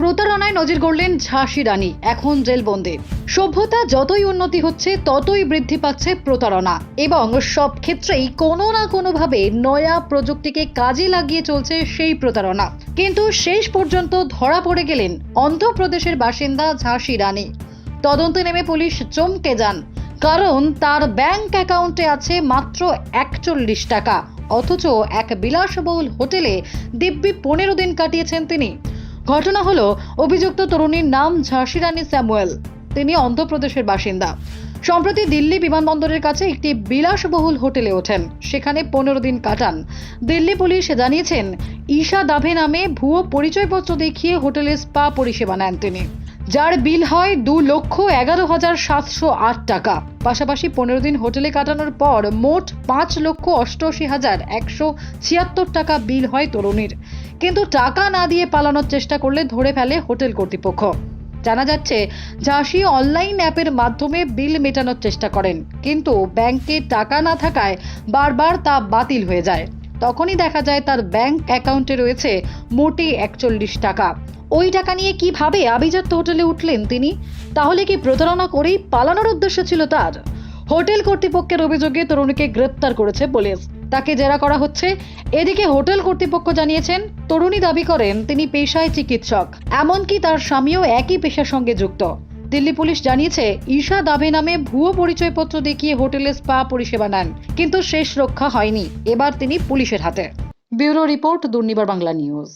প্রতারণায় নজির গড়লেন ঝাঁসি রানী, এখন জেলবন্দি। সভ্যতা যতই উন্নতি হচ্ছে, ততই বৃদ্ধি পাচ্ছে প্রতারণা এবং সব ক্ষেত্রেই কোনো না কোনোভাবে নয়া প্রযুক্তিকে কাজে লাগিয়ে চলছে সেই প্রতারণা। কিন্তু শেষ পর্যন্ত ধরা পড়ে গেলেন অন্ধ্রপ্রদেশের বাসিন্দা ঝাঁসি রানী। তদন্তে নেমে পুলিশ চমকে যান, কারণ তার ব্যাংক অ্যাকাউন্টে আছে মাত্র একচল্লিশ টাকা, অথচ এক বিলাসবহুল হোটেলে দিব্যি পনেরো দিন কাটিয়েছেন তিনি। ঘটনা হলো, অভিযুক্ত তরুণীর নাম ঝাঁসি রানী স্যামুয়েল। তিনি অন্ধ্রপ্রদেশের বাসিন্দা। সম্প্রতি দিল্লি বিমানবন্দরের কাছে একটি বিলাসবহুল হোটেলে ওঠেন। সেখানে পনেরো দিন কাটান। দিল্লি পুলিশ জানিয়েছেন, ঈশা দাভে নামে ভুয়ো পরিচয়পত্র দেখিয়ে হোটেলে স্পা পরিষেবা নেন তিনি। যার বিল হয় দু লক্ষ এগারো হাজার সাতশো আট টাকা। পাশাপাশি পনেরো দিন হোটেলে কাটানোর পর মোট পাঁচ লক্ষ অষ্টআশি হাজার একশো ছিয়াত্তর টাকা বিল হয় তরুণীর। কিন্তু টাকা না দিয়ে পালানোর চেষ্টা করলে ধরে ফেলে হোটেল কর্তৃপক্ষ। জানা যাচ্ছে, ঝাঁসি অনলাইন অ্যাপের মাধ্যমে বিল মেটানোর চেষ্টা করেন, কিন্তু ব্যাংকে টাকা না থাকায় বারবার তা বাতিল হয়ে যায়। তখনই দেখা যায় তার ব্যাংক অ্যাকাউন্টে রয়েছে মোটে একচল্লিশ টাকা। ওই টাকা নিয়ে কীভাবে আভিজাত্য হোটেলে উঠলেন তিনি? তাহলে কি প্রতারণা করেই পালানোর উদ্দেশ্য ছিল তার? হোটেল কর্তৃপক্ষের অভিযোগে তরুণীকে গ্রেপ্তার করেছে পুলিশ। তাকে জেরা করা হচ্ছে। এদিকে হোটেল কর্তৃপক্ষ জানিয়েছেন, তরুণী দাবি করেন, তিনি পেশায় চিকিৎসক। এমনকি তার স্বামীও একই পেশার সঙ্গে যুক্ত। দিল্লি পুলিশ জানিয়েছে, ঈশা দাবে নামে ভুয়ো পরিচয়পত্র দেখিয়ে হোটেলে স্পা পরিষেবা নেন, কিন্তু শেষ রক্ষা হয়নি। এবার তিনি পুলিশের হাতে। Bureau report, Durnibar Bangla news.